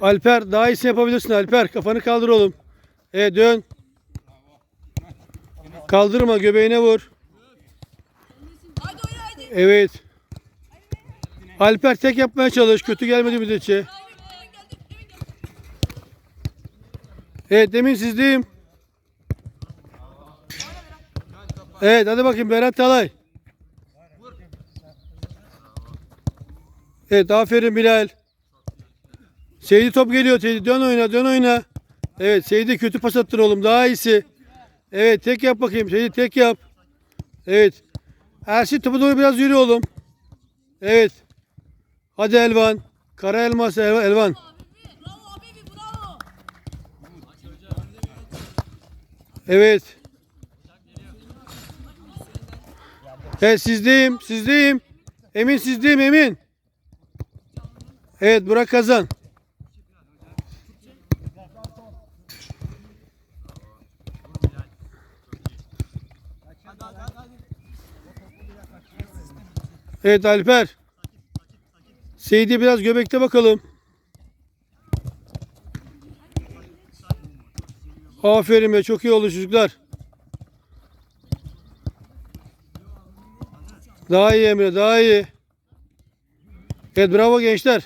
Alper daha iyisini yapabilirsin Alper. Kafanı kaldır oğlum. Evet dön. Kaldırma göbeğine vur. Evet. Alper tek yapmaya çalış. Kötü gelmedi müddetçe. Evet demin sizdeyim. Evet hadi bakayım Berat Talay. Evet aferin Bilal. Seydi top geliyor Seydi dön oyna dön oyna. Evet Seydi kötü pas attın oğlum daha iyisi. Evet tek yap bakayım Seydi tek yap. Evet. Ersin topu doğru biraz yürü oğlum. Evet. Hadi Elvan. Kara elmas Elvan. Elvan. Evet. Evet sizdeyim, sizdeyim. Emin sizdeyim Emin. Evet Burak kazan. Evet Alper. Seydi biraz göbekte bakalım. Aferin be çok iyi oldu çocuklar. Daha iyi Emre daha iyi. Evet bravo gençler.